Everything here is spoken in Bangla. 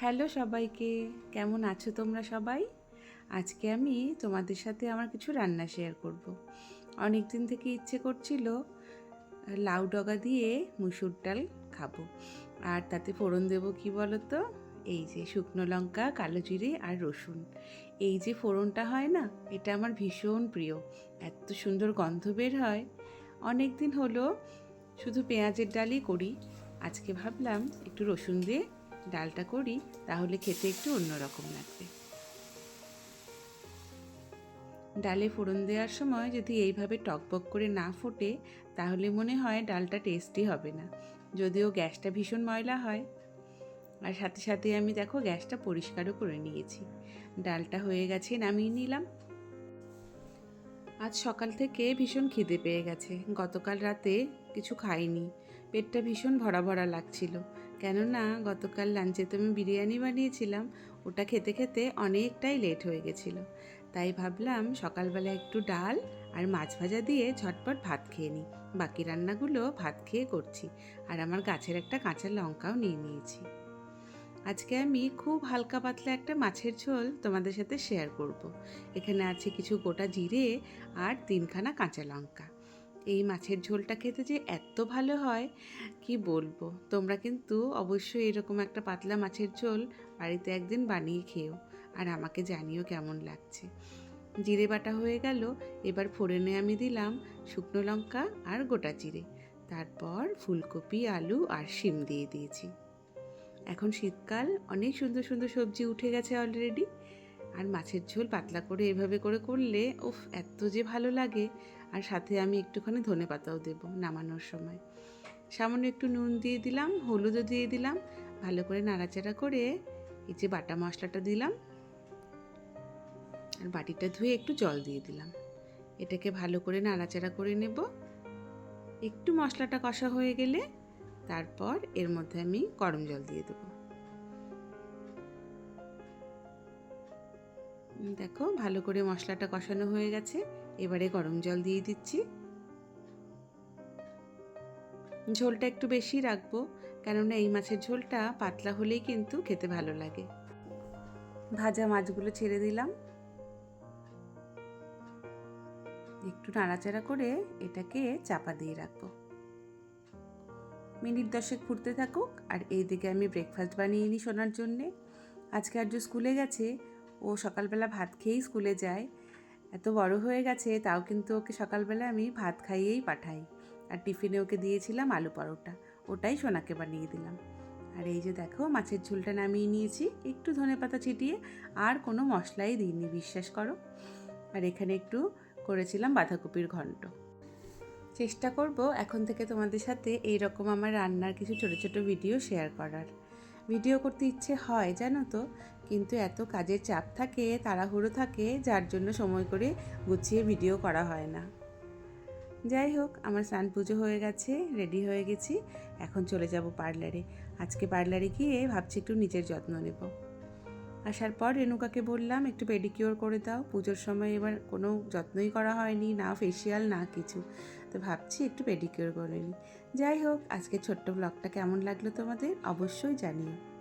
হ্যালো সবাইকে, কেমন আছো তোমরা সবাই? আজকে আমি তোমাদের সাথে আমার কিছু রান্না শেয়ার করব। অনেক দিন থেকে ইচ্ছে করছিল লাউ ডগা দিয়ে মুসুর ডাল খাব। আর তাতে ফোড়ন দেবো কি বলো তো এই যে শুকনো লঙ্কা, কালো জিরে আর রসুন। এই যে ফোড়নটা হয় না, এটা আমার ভীষণ প্রিয়। এত সুন্দর গন্ধ বের হয়। অনেক দিন হলো শুধু পেঁয়াজের ডালই করি। আজকে ভাবলাম একটু রসুন দিয়ে ডালটা করি, তাহলে খেতে একটু অন্যরকম লাগবে। ডালে ফোড়ন দেওয়ার সময় যদি এইভাবে টকবক করে না ফোটে, তাহলে মনে হয় ডালটা টেস্টি হবে না। যদিও গ্যাসটা ভীষণ ময়লা হয়। আর সাথে সাথে আমি দেখো গ্যাসটা পরিষ্কারও করে নিয়েছি। ডালটা হয়ে গেছে, নামিয়ে নিলাম। আজ সকাল থেকে ভীষণ খিদে পেয়ে গেছে। গতকাল রাতে কিছু খাইনি। পেটটা ভীষণ ভরা ভরা লাগছিল। কেননা গতকাল লাঞ্চে তো আমি বিরিয়ানি বানিয়েছিলাম, ওটা খেতে খেতে অনেকটাই লেট হয়ে গেছিল। তাই ভাবলাম সকালবেলা একটু ডাল আর মাছ ভাজা দিয়ে ঝটপট ভাত খেয়ে নিই। বাকি রান্নাগুলো ভাত খেয়ে করছি আর আমার গাছের একটা কাঁচা লঙ্কাও নিয়ে নিয়েছি। আজকে আমি খুব হালকা পাতলা একটা মাছের ঝোল তোমাদের সাথে শেয়ার করব। এখানে আছে কিছু গোটা জিরে আর তিনখানা কাঁচা লঙ্কা। এই মাছের ঝোলটা খেতে যে এত ভালো হয়, কি বলব? তোমরা কিন্তু অবশ্যই এরকম একটা পাতলা মাছের ঝোল বাড়িতে একদিন বানিয়ে খেও আর আমাকে জানিও কেমন লাগছে। জিরে বাটা হয়ে গেল, এবার ফোড়নে আমি দিলাম শুকনো লঙ্কা আর গোটা জিরে। তারপর ফুলকপি, আলু আর শিম দিয়ে দিয়েছি। এখন শীতকাল, অনেক সুন্দর সুন্দর সবজি উঠে গেছে অলরেডি আর মাছের ঝোল পাতলা করে এভাবে করে করলে, উফ, এত যে ভালো লাগে। আর সাথে আমি একটুখানি ধনে পাতাও দেবো নামানোর সময়। সামান্য একটু নুন দিয়ে দিলাম, হলুদও দিয়ে দিলাম, ভালো করে নাড়াচাড়া করে এই যে বাটা মশলাটা দিলাম। আর বাটিটা ধুয়ে একটু জল দিয়ে দিলাম। এটাকে ভালো করে নাড়াচাড়া করে নেব। একটু মশলাটা কষা হয়ে গেলে তারপর এর মধ্যে আমি গরম জল দিয়ে দেবো। দেখো, ভালো করে মশলাটা কষানো হয়ে গেছে। এবারে গরম জল দিয়ে দিচ্ছি। ঝোলটা একটু বেশি রাখব, কেননা এই মাছের ঝোলটা পাতলা হলেই কিন্তু খেতে ভালো লাগে। ভাজা মাছগুলো ছেড়ে দিলাম। একটু নাড়াচাড়া করে এটাকে চাপা দিয়ে রাখব। মিনিট দশেক ফুটতে থাকুক, আর এইদিকে আমি ব্রেকফাস্ট বানিয়ে নিই শোনার জন্যে। আজকে আর যে স্কুলে গেছে ও সকালবেলা ভাত খেয়েই স্কুলে যায়। এত বড় হয়ে গেছে, তাও কিন্তু ওকে সকালবেলা আমি ভাত খাইয়েই পাঠাই। আর টিফিনে ওকে দিয়েছিলাম আলু পরোটা, ওটাই সোনাকে বানিয়ে দিলাম। আর এই যে দেখো, মাছের ঝোলটা নামিয়ে নিয়েছি, একটু ধনে পাতা ছিটিয়ে, আর কোনো মশলাই দিইনি, বিশ্বাস করো। আর এখানে একটু করেছিলাম বাঁধাকপির ঘন্ট। চেষ্টা করব এখন থেকে তোমাদের সাথে এই রকম আমার রান্নার কিছু ছোটো ছোটো ভিডিও শেয়ার করার। ভিডিও করতে ইচ্ছে হয়, জানো তো? কিন্তু এত কাজের চাপ থাকে, তাড়াহুড়ো থাকে, যার জন্য সময় করে গুছিয়ে ভিডিও করা হয় না। যাই হোক, আমার স্নান পুজো হয়ে গেছে রেডি হয়ে গেছি। এখন চলে যাব পার্লারে আজকে পার্লারে গিয়ে ভাবছি একটু নিজের যত্ন নেব। আসার পর রেণুকাকে বললাম, একটু পেডিকিওর করে দাও। পুজোর সময় এবার কোনো যত্নই করা হয়নি, না ফেসিয়াল না কিছু। তো ভাবছি একটু পেডিকিওর করে নিই। যাই হোক আজকে ছোট্ট ব্লগটা কেমন লাগল তোমাদের? অবশ্যই জানিও।